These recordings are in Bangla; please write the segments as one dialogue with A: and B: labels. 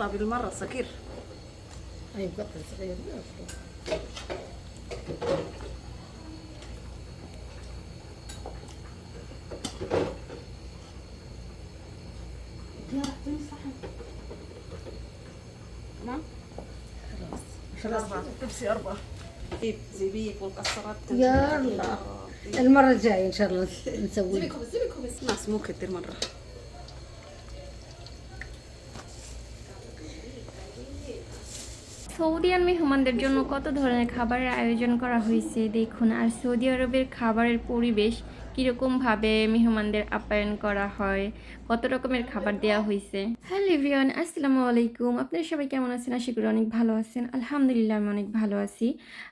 A: بيضة بالمرة صغير.
B: أي مقطع صغير خلاص.
A: تبسي أربعة. زبيب زبيب والقصرات
B: يا الله طيب. المرة الجاية إن شاء الله نسوي.
A: زبيب خبز زبيب خلاص ناس مو كثير مرة.
C: সৌদিয়ান মেহমানদের জন্য কত ধরনের খাবারের আয়োজন করা হয়েছে? দেখুন, আর সৌদি আরবের খাবারের পরিবেশ কীরকমভাবে মেহমানদের আপ্যায়ন করা হয়? কত রকমের খাবার দেওয়া হয়েছে হ্যালো এভরিওয়ান, আসসালামু আলাইকুম। আপনারা সবাই কেমন আছেন? আশা করি অনেক ভালো আছেন। আলহামদুলিল্লাহ, আমি অনেক ভালো আছি।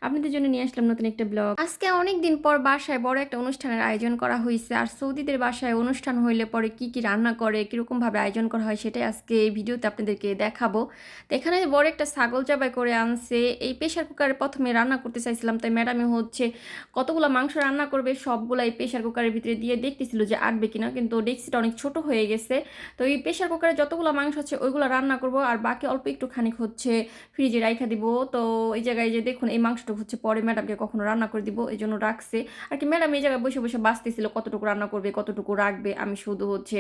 C: আপনাদের জন্য নিয়ে আসলাম নতুন একটা ব্লগ। আজকে অনেক দিন পর বাসায় বড় একটা অনুষ্ঠানের আয়োজন করা হয়েছে আর সৌদিদের বাসায় অনুষ্ঠান হইলে পরে কি কি রান্না করে কীরকমভাবে আয়োজন করা হয় সেটাই আজকে এই ভিডিওতে আপনাদেরকে দেখাবো। তো এখানে বড় একটা ছাগল জবাই করে আনছে। এই প্রেশার কুকারে প্রথমে রান্না করতে চাইছিলাম, তাই ম্যাডামে হচ্ছে কতগুলো মাংস রান্না করবে সবগুলো এই প্রেশার কুকারের ভিতরে দিয়ে দেখতেছিল যে আটবে কিনা, কিন্তু ডেক্সিটা অনেক ছোট হয়ে গেছে। তো এই প্রেশার কুকারে যতগুলো মাংস আছে ওইগুলো রান্না করব, আর বাকি অল্প একটু খানিক হচ্ছে ফ্রিজে রাইখা দিব। তো এই জায়গায় যে দেখুন, এই মাংসটুকু হচ্ছে পরে ম্যাডামকে কখনো রান্না করে দিব, এই জন্য রাখছে। আর কি ম্যাডাম এই জায়গায় বসে বসে বাঁচতেছিল, কতটুকু রান্না করবে, কতটুকু রাখবে, আমি শুধু হচ্ছে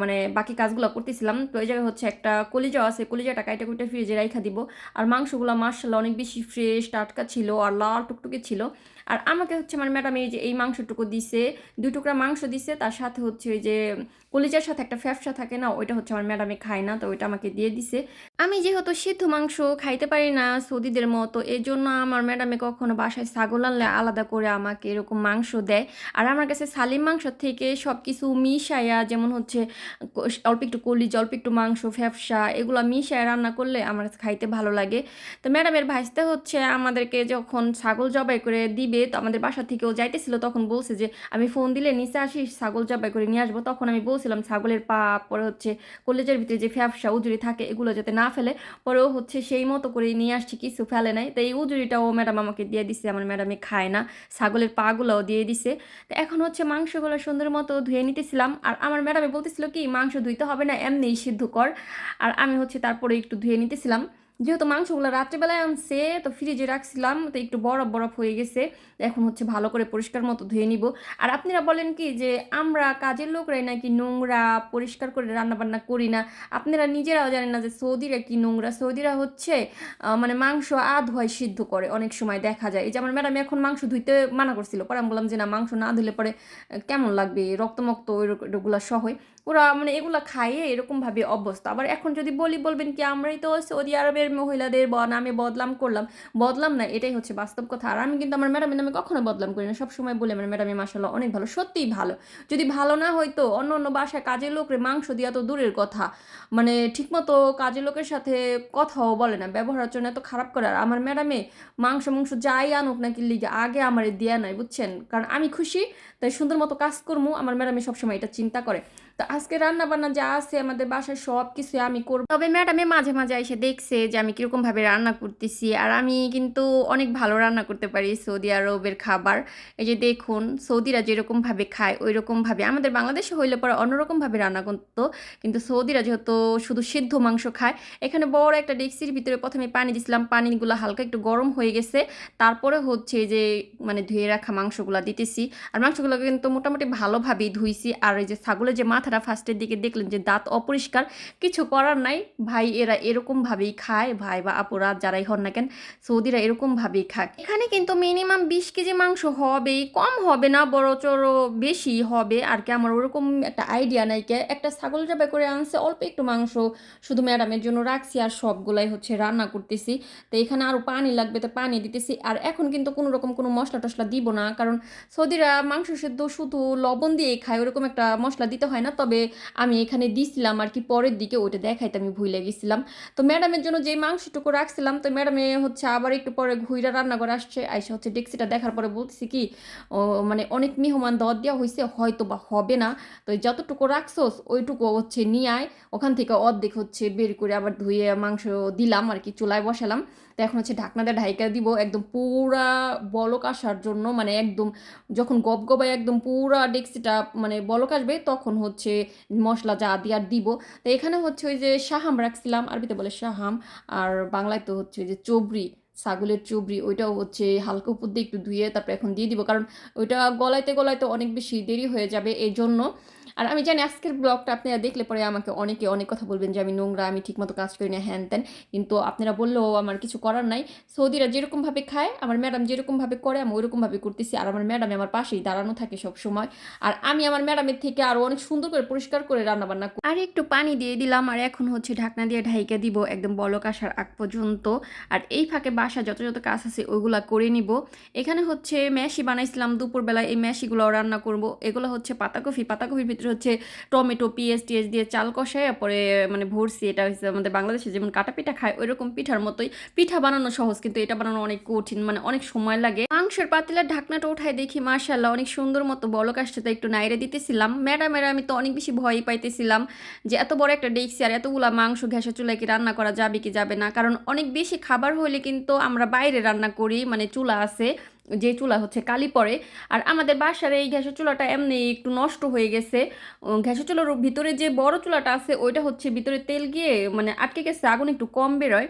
C: মানে বাকি কাজগুলো করতেছিলাম। তো এই জায়গায় হচ্ছে একটা কলিজা আছে, কলিজাটা কাইটা কুইটা ফ্রিজে রাইখা দিব। আর মাংসগুলো মার্শাল্লাহ অনেক বেশি ফ্রেশ, টাটকা ছিল, আর লাল টুকটুকে ছিল। আর আমাকে হচ্ছে আমার ম্যাডাম এই যে এই মাংসটুকু দিছে, দুই টুকরা মাংস দিছে, তার সাথে হচ্ছে ওই যে কলিজার সাথে একটা ফ্যাপসা থাকে না, ওইটা হচ্ছে আমার ম্যাডামে খায় না, তো ওইটা আমাকে দিয়ে দিছে। আমি যেহেতু সিদ্ধ মাংস খাইতে পারি না সৌদিদের মতো এই জন্য আমার ম্যাডামে কখনো বাসায় ছাগল আনলে আলাদা করে আমাকে এরকম মাংস দেয়। আর আমার কাছে সালিম মাংস থেকে সব কিছু মিশাইয়া যেমন হচ্ছে অল্প একটু কলিজ, অল্প একটু মাংস, ফ্যাপসা, এগুলো মিশায় রান্না করলে আমার কাছে খাইতে ভালো লাগে। তো ম্যাডামের ভাইসতে হচ্ছে আমাদেরকে যখন ছাগল জবাই করে দিবে তো আমাদের বাসা থেকেও যাইতেছিল, তখন বলছে যে, আমি ফোন দিলে নিচে আসিস, ছাগল জবাই করে নিয়ে আসব। তখন আমি বলছিলাম, ছাগলের পা, পরে হচ্ছে কলেজের ভিতরে যে ফ্যাপসা উজুরি থাকে, এগুলো যাতে না ফেলে, পরেও হচ্ছে সেই মতো করে নিয়ে আসছি, কিছু ফেলে নাই। তো এই উজুরিটাও ম্যাডাম আমাকে দিয়ে দিছে, আমার ম্যাডামে খায় না, ছাগলের পাগুলোও দিয়ে দিছে। তো এখন হচ্ছে মাংসগুলো সুন্দর মতো ধুয়ে নিতেছিলাম, আর আমার ম্যাডামে বলতেছিল কি, মাংস ধুইতে হবে না, এমনিই সিদ্ধ কর। আর আমি হচ্ছে তারপরে একটু ধুয়ে নিতেছিলাম। যেহেতু মাংসগুলো রাত্রেবেলায় আনছে, তো ফ্রিজে রাখছিলাম, তো একটু বরফ বরফ হয়ে গেছে। এখন হচ্ছে ভালো করে পরিষ্কার মতো ধুয়ে নিব। আর আপনারা বলেন কি যে, আমরা কাজের লোকরাই নাকি নোংরা পরিষ্কার করে রান্না বান্না করি না? আপনারা নিজেরাও জানেন না যে সৌদিরা কি নোংরা? সৌদিরা হচ্ছে মানে মাংস আধ হয় সিদ্ধ করে, অনেক সময় দেখা যায়। এই যে আমার ম্যাডাম এখন মাংস ধুইতে মানা করছিল। পরে আমি বললাম যে না, মাংস না ধুলে পরে কেমন লাগবে? রক্তমক্ত ওই ওইগুলো সহই। ওরা মানে এগুলা খাইয়ে এরকমভাবে অভ্যস্ত। আবার এখন যদি বলি, বলবেন কি, আমরাই তো সৌদি আরবের মহিলাদের ব- নামে বদলাম করলাম। বদলাম না, এটাই হচ্ছে বাস্তব কথা। আর আমি কিন্তু আমার ম্যাডামের নামে কখনো বদলাম করি না। সবসময় বলি, আমার ম্যাডামের মাসাল্লাহ অনেক ভালো, সত্যিই ভালো। যদি ভালো না হয়তো অন্য অন্য বাসায় কাজের লোকরে মাংস দেওয়া তো দূরের কথা। মানে ঠিকমতো কাজের লোকের সাথে কথাও বলে না, ব্যবহার আচরণ এত খারাপ করে। আর আমার ম্যাডামে মাংস মাংস যাই আনুক নাকি লিগে আগে আমার দেয়া নাই, বুঝছেন? কারণ আমি খুশি, তাই সুন্দর মতো কাজ করব আমার ম্যাডামে সবসময় এটা চিন্তা করে। তো আজকে রান্না বান্না যা আছে আমাদের বাসায় সব কিছু আমি করব। তবে ম্যাডামে মাঝে মাঝে এসে দেখছে যে আমি কীরকম ভাবে রান্না করতেছি, আর আমি কিন্তু অনেক ভালো রান্না করতে পারি সৌদি আরবের খাবার। এই যে দেখুন, সৌদিরা যেরকম ভাবে খায় ওই রকম ভাবে। আমাদের বাংলাদেশে হইলে পরে অন্যরকম ভাবে রান্না করতো, কিন্তু সৌদিরা যেহেতু শুধু সিদ্ধ মাংস খায়, এখানে বড় একটা ডেক্সির ভিতরে প্রথমে পানি দিছিলাম, পানিগুলো হালকা একটু গরম হয়ে গেছে। তারপরে হচ্ছে যে মানে ধুয়ে রাখা মাংসগুলো দিতেছি, আর মাংসগুলো কিন্তু মোটামুটি ভালোভাবেই ধুইছি, আর এই যে ছাগলের যে মাথাটা ফার্স্টের দিকে দেখলেন যে দাঁত অপরিষ্কার, কিছু করার নাই। ভাই, এরা এরকমভাবেই খায়, ভাই বা আপুরা যারাই হন না কেন, সৌদিরা এরকমভাবেই খায়। এখানে কিন্তু মিনিমাম বিশ কেজি মাংস হবেই, কম হবে না বড় চড়ো বেশি হবে। আর কি, আমার ওরকম একটা আইডিয়া নাই কে। একটা ছাগল জবাই করে আনছে, অল্প একটু মাংস শুধু ম্যাডামের জন্য রাখছি আর সবগুলাই হচ্ছে রান্না করতেছি। তো এখানে আরও পানি লাগবে, তো পানি দিতেছি। আর এখন কিন্তু কোনো রকম কোনো মশলা টশলা দিব না, কারণ সৌদিরা মাংস সেদ্ধ শুধু লবণ দিয়ে খায়, ওরকম একটা মশলা দিতে হয় না। তবে আমি এখানে দিছিলাম আর কি, পরের দিকে ওইটা দেখাইতে আমি ভুলে গেছিলাম। তো ম্যাডামের জন্য যে মাংসটুকু রাখছিলাম, তো ম্যাডামে হচ্ছে আবার একটু পরে ঘুইরা রান্না করে আসছে, আইসা হচ্ছে ডেক্সিটা দেখার পরে বলতেছি কি মানে অনেক মেহমান দর দেওয়া হয়েছে হয়তো বা হবে না। তো যতটুকু রাখছোস, ওইটুকু হচ্ছে নিয়ে আয়। ওখান থেকে অর্ধেক হচ্ছে বের করে আবার ধুয়ে মাংস দিলাম আর কি, চুলায় বসালাম। তো এখন হচ্ছে ঢাকনা দিয়ে ঢাইকা দিব, একদম পুরা বলক আসার জন্য মানে একদম যখন গপ গবায় একদম পুরা ডেক্সিটা মানে বলক আসবে তখন হচ্ছে মশলা যা দিয়ে আর দিব। তো এখানে হচ্ছে ওই যে শাহাম রাখছিলাম, আরবিতে বলে শাহাম, আর বাংলায় তো হচ্ছে ওই যে চবরি, ছাগলের চুবড়ি ওইটাও হচ্ছে হালকা উপর দিয়ে একটু ধুয়ে তারপরে এখন দিয়ে দিব, কারণ ওইটা গলাইতে গলাইতে অনেক বেশি দেরি হয়ে যাবে এই জন্য আর আমি জানি আজকের ব্লগটা আপনারা দেখলে পরে আমাকে অনেকে অনেক কথা বলবেন যে আমি নোংরা, আমি ঠিকমতো কাজ করি না, হ্যান ত্যান। কিন্তু আপনারা বললেও আমার কিছু করার নাই। সৌদিরা যেরকমভাবে খায়, আমার ম্যাডাম যেরকমভাবে করে, আমি ওইরকমভাবে করতেছি। আর আমার ম্যাডাম আমার পাশেই দাঁড়ানো থাকে সব সময় আর আমি আমার ম্যাডামের থেকে আরও অনেক সুন্দর করে পরিষ্কার করে রান্নাবান্না আর একটু পানি দিয়ে দিলাম, আর এখন হচ্ছে ঢাকনা দিয়ে ঢাইকে দিব একদম বলক আসার আগ পর্যন্ত। আর এই ফাঁকে বাসা যত যত কাজ আছে ওইগুলা করে নিব। এখানে হচ্ছে ম্যাশি বানাইছিলাম দুপুরবেলায়, এই ম্যাশিগুলো রান্না করব। এগুলো হচ্ছে পাতাকপি, পাতাকপির ভিতরে হচ্ছে টমেটো পিএস টিএস দিয়ে চাল কষায় পরে মানে ভরসি এটা হচ্ছে আমাদের বাংলাদেশে যেমন কাটা পিঠা খায় ওই রকম পিঠার মতোই পিঠা বানানো সহজ, কিন্তু এটা বানানো অনেক কঠিন মানে অনেক সময় লাগে। মাংসের পাতিলের ঢাকনাটা উঠাই দেখি মার্শাল্লাহ অনেক সুন্দর মতো বলক আসছে, তাই একটু নাইরে দিতেছিলাম। ম্যাডামের আমি তো অনেক বেশি ভয় পাইতেছিলাম যে এত বড় একটা ডেক্সি আর এতগুলা মাংস ঘ্যাসা চুলায় কি রান্না করা যাবে কি যাবে না, কারণ অনেক বেশি খাবার হলে কিন্তু আমরা বাইরে রান্না করি মানে চুলা আছে যে চুলা হচ্ছে কালি পড়ে। আর আমাদের বাসার এই গ্যাসের চুলাটা এমনি একটু নষ্ট হয়ে গেছে। ঘ্যাসের চুলার ভিতরে যে বড় চুলাটা আছে, ওইটা হচ্ছে ভিতরে তেল গিয়ে মানে আটকে গেছে, আগুন একটু কম বেরোয়।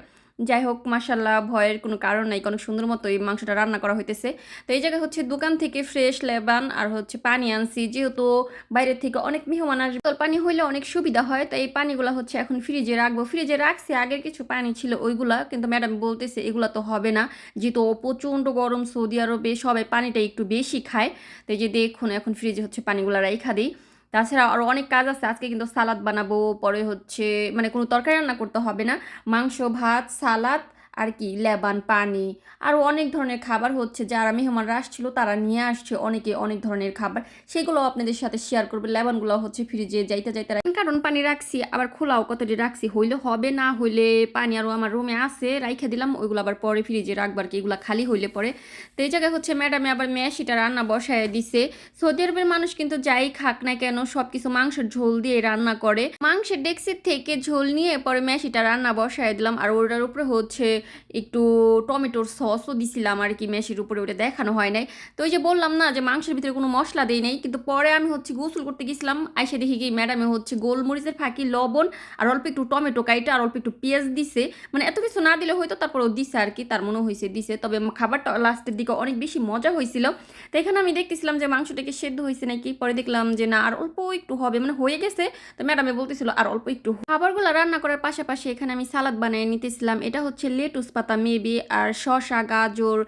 C: যাই হোক মাসাল্লাহ ভয়ের কোনো কারণ নাই অনেক সুন্দর মতো এই মাংসটা রান্না করা হইতেছে। তো এই জায়গায় হচ্ছে দোকান থেকে ফ্রেশ লেবান আর হচ্ছে পানি আনছি, যেহেতু বাইরের থেকে অনেক মেহমান আসবে। তো পানি হইলে অনেক সুবিধা হয় তো এই পানিগুলো হচ্ছে এখন ফ্রিজে রাখব। ফ্রিজে রাখছি, আগের কিছু পানি ছিল ওইগুলা, কিন্তু ম্যাডাম বলতেছে এগুলো তো হবে না, যেহেতু প্রচণ্ড গরম সৌদি আরবে সবাই পানিটা একটু বেশি খায়। তো এই যে দেখুন, এখন ফ্রিজে হচ্ছে পানিগুলো রাইখা দিই। তাছাড়া আরও অনেক কাজ আছে, আজকে কিন্তু সালাদ বানাবো, পরে হচ্ছে মানে কোনো তরকারি রান্না করতে হবে না, মাংস, ভাত, সালাদ আর কি, লেবান, পানি আরও অনেক ধরনের খাবার হচ্ছে যারা মেহমানরা আসছিল তারা নিয়ে আসছে অনেকে অনেক ধরনের খাবার। সেগুলো আপনাদের সাথে শেয়ার করবে। লেবানগুলো হচ্ছে ফ্রিজে যাইতে যাইতে। কারণ পানি রাখছি, আবার খোলাও কতটি রাখছি, হইলে হবে না, হইলে পানি আরও আমার রুমে আছে, রাইখে দিলাম, ওইগুলো আবার পরে ফ্রিজে রাখবার কি, এগুলো খালি হইলে পরে। তো এই জায়গায় হচ্ছে ম্যাডামে আবার ম্যাশিটা রান্না বসায় দিছে। সৌদি আরবের মানুষ কিন্তু যাই খাক না কেন সব কিছু মাংসের ঝোল দিয়ে রান্না করে। মাংসের ডেক্সির থেকে ঝোল নিয়ে পরে ম্যাশিটা রান্না বসায় দিলাম। আর ওটার উপরে হচ্ছে একটু টমেটোর সসও দিছিলাম আর কি মেশির উপরে ওটা দেখানো হয় নাই। তো ওই যে বললাম না যে মাংসের ভিতরে কোনো মশলা দেই নাই, কিন্তু পরে আমি হচ্ছে গোসল করতে গেছিলাম, আইসে দেখি কি ম্যাডামে হচ্ছে গোলমরিচের ফাঁকি, লবণ আর অল্প একটু টমেটো কাইটা আর অল্প একটু পেঁয়াজ দিছে। মানে এত কিছু না দিলে হয়তো তারপর ও দিছে আর কি, তার মনে হয়েছে দিছে, তবে খাবারটা লাস্টের দিকে অনেক বেশি মজা হয়েছিল তো এখানে আমি দেখতেছিলাম যে মাংসটাকে সেদ্ধ হয়েছে নাকি, পরে দেখলাম যে না, আর অল্প একটু হবে মানে হয়ে গেছে। তো ম্যাডামে বলতেছিল, আর অল্প একটু খাবারগুলো রান্না করার পাশাপাশি এখানে আমি সালাদ বানিয়ে নিতেছিলাম, এটা হচ্ছে লেটুস পাতা মেবি আর শশা গাজর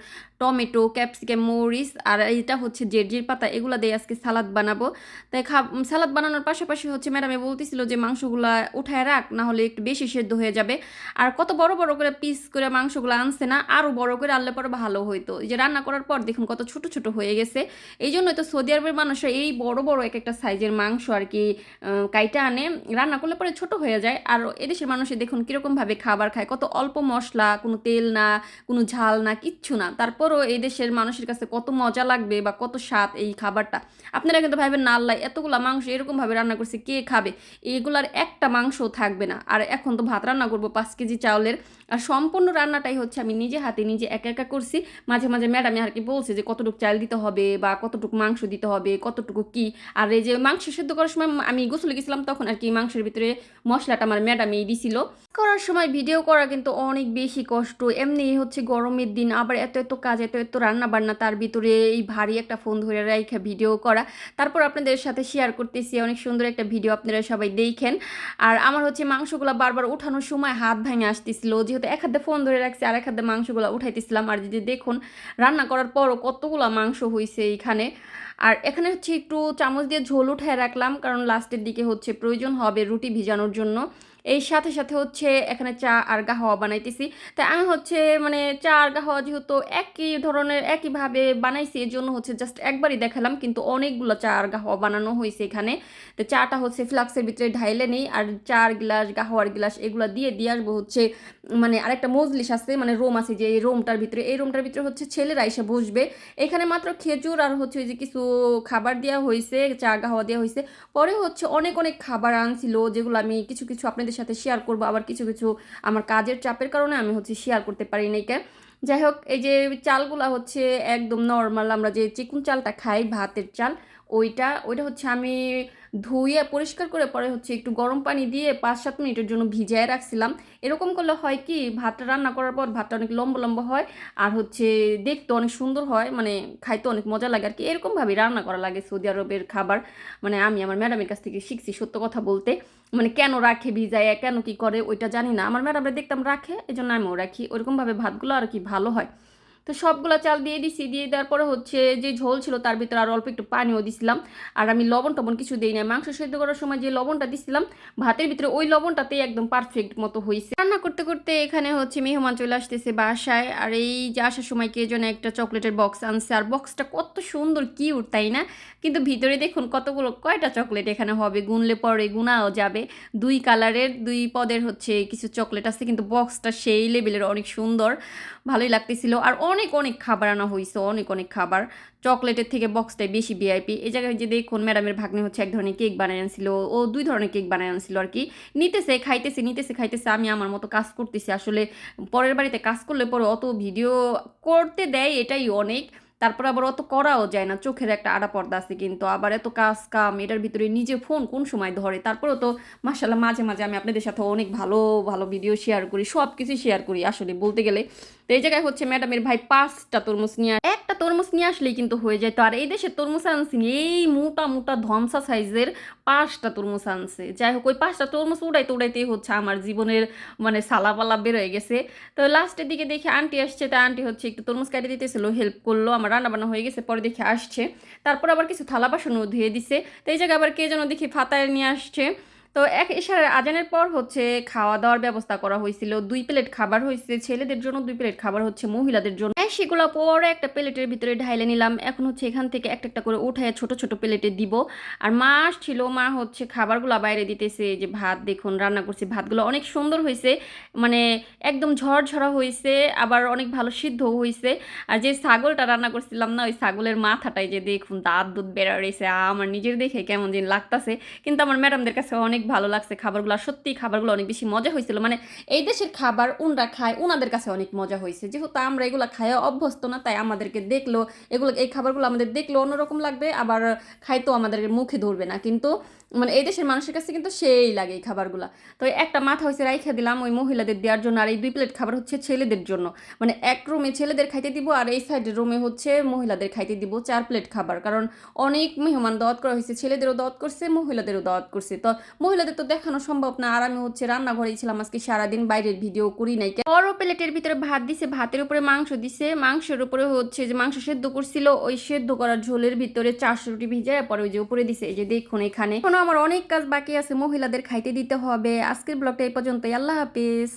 C: টমেটো, ক্যাপসিকাম, মরিচ, আর এটা হচ্ছে জেরজির পাতা, এগুলো দিয়ে আজকে সালাদ বানাবো। তাই খা সালাদ বানানোর পাশাপাশি হচ্ছে ম্যাডামে বলতেছিল যে মাংসগুলা উঠায় রাখ, না হলে একটু বেশি সেদ্ধ হয়ে যাবে। আর কত বড় বড় করে পিস করে মাংসগুলো আনছে না আরও বড় করে আনলে পরে ভালো হইতো। যে রান্না করার পর দেখুন কত ছোট ছোট হয়ে গেছে। এই জন্যই তো সৌদি আরবের মানুষরা এই বড় বড় এক একটা সাইজের মাংস আর কি কাইটা আনে। রান্না করলে পরে ছোট হয়ে যায়। আর এদেশের মানুষে দেখুন কীরকমভাবে খাবার খায়। কত অল্প মশলা, কোনো তেল না, কোনো ঝাল না, কিচ্ছু না। তারপরও এই দেশের মানুষের কাছে কত মজা লাগবে বা কত স্বাদ এই খাবারটা? আপনারা কিন্তু ভাবেন না আল্লাহ, এতগুলা মাংস এরকমভাবে রান্না করছে, কে খাবে? এইগুলার একটা মাংসও থাকবে না। আর এখন তো ভাত রান্না করব, পাঁচ কেজি চাউলের। আর সম্পূর্ণ রান্নাটাই হচ্ছে আমি নিজে হাতে নিজে একা একা করছি। মাঝে মাঝে ম্যাডামে আর কি বলছে যে, কতটুকু চাল দিতে হবে বা কতটুকু মাংস দিতে হবে, কতটুকু কি? আর এই যে মাংস সেদ্ধ করার সময় আমি গোসলে গেছিলাম তখন আর কি মাংসের ভিতরে মশলাটা আমার ম্যাডামই দিছিল। করার সময় ভিডিও করা কিন্তু অনেক বেশি কষ্ট। এমনি হচ্ছে গরমের দিন, আবার এত এত কাজ এত এত রান্না বান্না তার ভিতরে এই ভারী একটা ফোন ধরে রাখা ভিডিও করা। তারপর আপনাদের সাথে শেয়ার করতেছি, অনেক সুন্দর একটা ভিডিও আপনারা সবাই দেখেন। আর আমার হচ্ছে মাংসগুলো বারবার উঠানোর সময় হাত ভেঙে আসতেছিল, যেহেতু এক হাতে ফোন ধরে রাখছি আর এক হাতে মাংসগুলো উঠাইতেছিলাম। আর যদি দেখুন, রান্না করার পরও কতগুলো মাংস হয়েছে এইখানে। আর এখানে হচ্ছে একটু চামচ দিয়ে ঝোল উঠায় রাখলাম, কারণ লাস্টের দিকে হচ্ছে প্রয়োজন হবে রুটি ভিজানোর জন্য। এই সাথে সাথে হচ্ছে এখানে চা আর গাহওয়া বানাইতেছি। তাই আমি হচ্ছে মানে চা আর গাহওয়া যেহেতু একই ধরনের, একইভাবে বানাইছি এর জন্য হচ্ছে জাস্ট একবারই দেখালাম, কিন্তু অনেকগুলো চা আর গাহওয়া বানানো হয়েছে এখানে। তো চাটা হচ্ছে ফ্লাক্সের ভিতরে ঢাইলে নেই, আর চার গ্লাস, গাহওয়ার গ্লাস এগুলো দিয়ে দিয়ে আসব হচ্ছে মানে আরেকটা মজলিস আছে মানে রোম আছে যে এই রোমটার ভিতরে, এই রোমটার ভিতরে হচ্ছে ছেলেরা এসে বসবে। এখানে মাত্র খেজুর আর হচ্ছে ওই যে কিছু খাবার দেওয়া হয়েছে চা গাহওয়া দেওয়া হয়েছে পরে হচ্ছে অনেক অনেক খাবার আনছিল, যেগুলো আমি কিছু কিছু আপনাদের আপনাদের সাথে শেয়ার করব। আবার কিছু কিছু আমার কাজের চাপের কারণে আমি হচ্ছে শেয়ার করতে পারি না কে। যাই হোক, এই যে চালগুলা হচ্ছে একদম নর্মাল আমরা যে চিকুন চালটা খাই, ভাতের চাল ওইটা ওইটা হচ্ছে আমি ধুয়ে পরিষ্কার করে পরে হচ্ছে একটু গরম পানি দিয়ে পাঁচ সাত মিনিটের জন্য ভিজিয়ে রাখছিলাম। এরকম করলে হয় কি, ভাতটা রান্না করার পর ভাতটা অনেক লম্বা লম্বা হয় আর হচ্ছে দেখতে অনেক সুন্দর হয় মানে খাইতে অনেক মজা লাগে আর কি। এরকমভাবেই রান্না করা লাগে সৌদি আরবের খাবার। মানে আমি আমার ম্যাডামের কাছ থেকে শিখছি সত্য কথা বলতে। মানে কেন রাখে ভিজায়, কেন কি করে, ওইটা জানি না। আমার ম্যাডামরা দেখতাম রাখে এই জন্য আমিও রাখি। ওরকমভাবে ভাতগুলো আর কি ভালো হয়। তো সবগুলো চাল দিয়ে দিছি, দিয়ে দেওয়ার পরে হচ্ছে যে ঝোল ছিল তার ভিতরে আর অল্প একটু পানিও দিছিলাম। আর আমি লবণ টবণ কিছু দিই না মাংস সেদ্ধ করার সময় যে লবণটা দিছিলাম, ভাতের ভিতরে ওই লবণটাতেই একদম পারফেক্ট মতো হয়েছে রান্না করতে করতে এখানে হচ্ছে মেহমান চলে আসতেছে বাসায়। আর এই যে আসার সময় কে যেন একটা চকলেটের বক্স আনছে। আর বক্সটা কত সুন্দর কিউট তাই না? কিন্তু ভিতরে দেখুন কতগুলো, কয়টা চকলেট এখানে হবে? গুনলে পরে গুনাও যাবে। দুই কালারের দুই পদের হচ্ছে কিছু চকলেট আছে। কিন্তু বক্সটা সেই লেভেলের অনেক সুন্দর। ভালোই লাগতেছিল। আর অনেক অনেক খাবার আনা হয়েছে অনেক অনেক খাবার। চকলেটের থেকে বক্সটাই বেশি ভিআইপি এই জায়গায় যে দেখুন, ম্যাডামের ভাগ্নে হচ্ছে এক ধরনের কেক বানায় আনছিল। ও দুই ধরনের কেক বানায় আনছিল আর কি। নিতেছে, খাইতেছে নিতেছে, খাইতেছে, আমি আমার মতো কাজ করতেছি। আসলে পরের বাড়িতে কাজ করলে পরে অত ভিডিও করতে দেয় এটাই অনেক। তারপর আবার অত করাও যায় না। চোখের একটা আড়া পর্দা আছে কিন্তু। আবার এত কাজ কাম, এটার ভিতরে নিজে ফোন কোন সময় ধরে? তারপরেও তো মাসাল্লাহ মাঝে মাঝে আমি আপনাদের সাথে অনেক ভালো ভালো ভিডিও শেয়ার করি সব কিছু শেয়ার করি। আসলে বলতে গেলে তো এই জায়গায় হচ্ছে ম্যাডামের ভাই পাঁচটা তরমুজ নিয়ে একটা তরমুজ নিয়ে আসলেই কিন্তু হয়ে যায়। তো আর এই দেশে তরমুজ আনছিনি এই মোটা মোটা ধমসা সাইজের পাঁচটা তরমুজ আনছে। যাই হোক, ওই পাঁচটা তরমুজ উড়াইতে উড়াইতেই হচ্ছে আমার জীবনের মানে সালাপালা বেরোয় গেছে। তো লাস্টের দিকে দেখি আন্টি আসছে, তা আন্টি হচ্ছে একটু তরমুজ কাটে দিতেছিল হেল্প করল, আমার রান্না বান্না হয়ে গেছে, পরে দেখে আসছে। তারপর আবার কিছু থালা বাসনও ধুয়ে দিছে। তো এই জায়গায় আবার কে যেন দেখি ফাতায় নিয়ে আসছে। তো এক এশার আজানের পর হচ্ছে খাওয়া দাওয়ার ব্যবস্থা করা হয়েছিল। দুই প্লেট খাবার হয়েছে, ছেলেদের জন্য দুই প্লেট খাবার হচ্ছে মহিলাদের জন্য। সেগুলো পরে একটা প্লেটের ভিতরে ঢাইলে নিলাম। এখন হচ্ছে এখান থেকে একটা একটা করে উঠায় ছোট ছোট প্লেটে দিব। আর মা ছিল, মা হচ্ছে খাবারগুলো বাইরে দিতেছে যে ভাত, দেখুন, রান্না করছি। ভাতগুলো অনেক সুন্দর হয়েছে মানে একদম ঝরঝরা হয়েছে আবার অনেক ভালো সিদ্ধ হয়েছে আর যে ছাগলটা রান্না করছিলাম না, ওই ছাগলের মাথাটাই যে দেখুন, দাঁত দুধ বেড়া রয়েছে আমার নিজের দেখে কেমন দিন লাগতাছে। কিন্তু আমার ম্যাডামদের কাছে অনেক ভালো লাগছে খাবারগুলো। সত্যি খাবারগুলো অনেক বেশি মজা হয়েছিল মানে এই দেশের খাবার উনরা খায় ওনাদের কাছে অনেক মজা হয়েছে যেহেতু আমরা এগুলো খায় অভ্যস্ত না, তাই আমাদেরকে দেখল। এগুলো, এই খাবারগুলো আমাদের দেখল, অন্যরকম লাগবে, আবার খাইতেও আমাদের মুখে ধরবে না। কিন্তু মানে এই দেশের মানুষের কাছে কিন্তু সেই লাগে এই খাবারগুলো। তো একটা মাথা হয়েছে রাইখা দিলাম ওই মহিলাদের দেওয়ার জন্য, আর এই দুই প্লেট খাবার হচ্ছে ছেলেদের জন্য। মানে এক রুমে ছেলেদের খাইতে দিব, আর এই সাইডের রুমে হচ্ছে মহিলাদের খাইতে দিব চার প্লেট খাবার। কারণ অনেক মেহমান দাওয়াত করা হয়েছে ছেলেদেরও দাওয়াত করছে, মহিলাদেরও দাওয়াত করছে। তো মহিলাদের তো দেখানো সম্ভব না, আর আমি হচ্ছে রান্নাঘরেই ছিলাম আজকে, সারাদিন বাইরের ভিডিও করি নাই বড় প্লেটের ভিতরে ভাত দিছে, ভাতের উপরে মাংস দিছে, মাংসের উপরে হচ্ছে যে মাংস সেদ্ধ করছিল, ওই সেদ্ধ করার ঝোলের ভিতরে চারশো রুটি ভিজায় পরে ওই যে উপরে দিছে, এই যে দেখুন এখানে। এখনও আমার অনেক কাজ বাকি আছে, মহিলাদের খাইতে দিতে হবে। আজকের ব্লগটা এই পর্যন্তই, আল্লাহ হাফিজ।